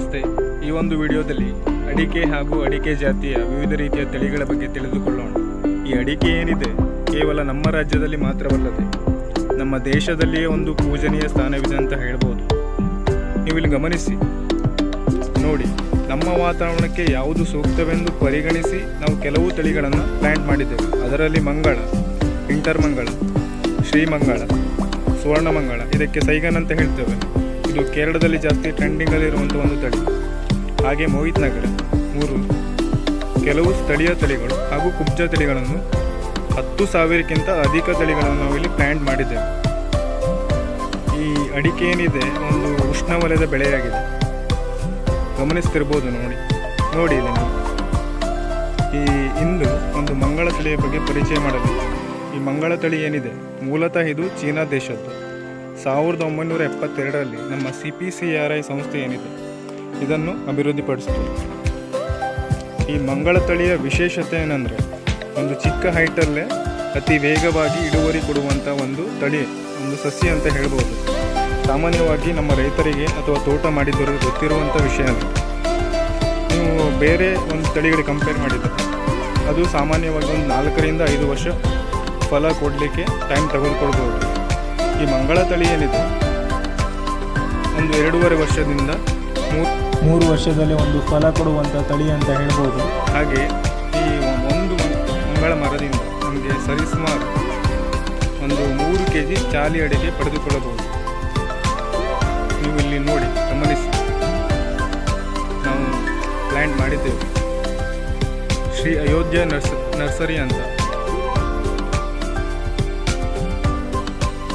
ನಮಸ್ತೆ ಈ ಒಂದು ವಿಡಿಯೋದಲ್ಲಿ ಅಡಿಕೆ ಹಾಗೂ ಅಡಿಕೆ ಜಾತಿಯ ವಿವಿಧ ರೀತಿಯ ತಳಿಗಳ ಬಗ್ಗೆ ತಿಳಿದುಕೊಳ್ಳೋಣ. ಈ ಅಡಿಕೆ ಏನಿದೆ, ಕೇವಲ ನಮ್ಮ ರಾಜ್ಯದಲ್ಲಿ ಮಾತ್ರವಲ್ಲದೆ, ನಮ್ಮ ದೇಶದಲ್ಲಿಯೇ ಒಂದು ಪೂಜನೀಯ ಸ್ಥಾನವಿದೆ ಅಂತ ಹೇಳ್ಬೋದು. ನೀವು ಇಲ್ಲಿ ಗಮನಿಸಿ, ನೋಡಿ, ನಮ್ಮ ವಾತಾವರಣಕ್ಕೆ ಯಾವುದು ಸೂಕ್ತವೆಂದು ಪರಿಗಣಿಸಿ ನಾವು ಕೆಲವು ತಳಿಗಳನ್ನು ಪ್ಲ್ಯಾಂಟ್ ಮಾಡಿದ್ದೇವೆ. ಅದರಲ್ಲಿ ಮಂಗಳ ಇಂಟರ್ ಮಂಗಳ, ಶ್ರೀಮಂಗಳ ಸುವರ್ಣಮಂಗಳ ಇದಕ್ಕೆ ಸೈಗನ್ ಅಂತ ಹೇಳ್ತೇವೆ. ಇದು ಕೇರಳದಲ್ಲಿ ಜಾಸ್ತಿ ಟ್ರೆಂಡಿಂಗಲ್ಲಿರುವಂಥ ಒಂದು ತಳಿ. ಹಾಗೆ ಮೋಹಿತ್ ನಗರ ಮೂರು ಕೆಲವು ಸ್ಥಳೀಯ ತಳಿಗಳು ಹಾಗೂ ಕುಬ್ಜ ತಳಿಗಳನ್ನು ಹತ್ತು ಸಾವಿರಕ್ಕಿಂತ ಅಧಿಕ ತಳಿಗಳನ್ನು ನಾವು ಇಲ್ಲಿ ಪ್ಲ್ಯಾಂಟ್ ಮಾಡಿದ್ದೇವೆ. ಈ ಅಡಿಕೆ ಏನಿದೆ, ಒಂದು ಉಷ್ಣವಲಯದ ಬೆಳೆಯಾಗಿದೆ. ಗಮನಿಸ್ತಿರ್ಬೋದು ನೋಡಿ. ನೋಡಿ ಇಲ್ಲಿ ನಾವು. ಈ ಇಂದು ಒಂದು ಮಂಗಳ ತಳಿಯ ಬಗ್ಗೆ ಪರಿಚಯ ಮಾಡಬೇಕು. ಈ ಮಂಗಳ ತಳಿ ಏನಿದೆ? ಮೂಲತಃ ಇದು ಚೀನಾ ದೇಶದ್ದು. ಸಾವಿರದ ಒಂಬೈನೂರ ಎಪ್ಪತ್ತೆರಡರಲ್ಲಿ ನಮ್ಮ C P C R I ಸಂಸ್ಥೆ ಏನಿದೆ, ಇದನ್ನು ಅಭಿವೃದ್ಧಿಪಡಿಸಿತು. ಈ ಮಂಗಳ ತಳಿಯ ವಿಶೇಷತೆ ಏನಂದರೆ ಒಂದು ಚಿಕ್ಕ ಹೈಟಲ್ಲೇ ಅತಿ ವೇಗವಾಗಿ ಇಳುವರಿ ಕೊಡುವಂಥ ಒಂದು ತಳಿ, ಒಂದು ಸಸಿ ಅಂತ ಹೇಳ್ಬೋದು. ಸಾಮಾನ್ಯವಾಗಿ ನಮ್ಮ ರೈತರಿಗೆ ಅಥವಾ ತೋಟ ಮಾಡಿದವರಿಗೆ ಗೊತ್ತಿರುವಂಥ ವಿಷಯ ಅದು. ನೀವು ಬೇರೆ ಒಂದು ತಳಿಗಳಿಗೆ ಕಂಪೇರ್ ಮಾಡಿದರೆ, ಅದು ಸಾಮಾನ್ಯವಾಗಿ ಒಂದು ನಾಲ್ಕರಿಂದ ಐದು ವರ್ಷ ಫಲ ಕೊಡಲಿಕ್ಕೆ ಟೈಮ್ ತೆಗೆದುಕೊಳ್ಬೋದು ಈ ಮಂಗಳ ತಳಿ ಏನಿದೆ ಒಂದು ಎರಡೂವರೆ ವರ್ಷದಿಂದ ಮೂರು ವರ್ಷದಲ್ಲಿ ಒಂದು ಫಲ ಕೊಡುವಂಥ ತಳಿ ಅಂತ ಹೇಳ್ಬೋದು. ಹಾಗೆ ಈ ಒಂದು ಮಂಗಳ ಮರದಿಂದ ನಮಗೆ ಸರಿಸುಮಾರು ಒಂದು ಮೂರು ಕೆ ಜಿ ಚಾಲಿ ಅಡಿಗೆ ಪಡೆದುಕೊಳ್ಳಬಹುದು. ನೀವು ಇಲ್ಲಿ ನೋಡಿ ಗಮನಿಸಿ. ನಾವು ಪ್ಲ್ಯಾಂಟ್ ಮಾಡಿದ್ದೇವೆ. ಶ್ರೀ ಅಯೋಧ್ಯ ನರ್ಸ್ ನರ್ಸರಿ ಅಂತ.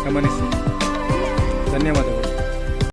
ಗಮನಿಸಿ. ಧನ್ಯವಾದಗಳು.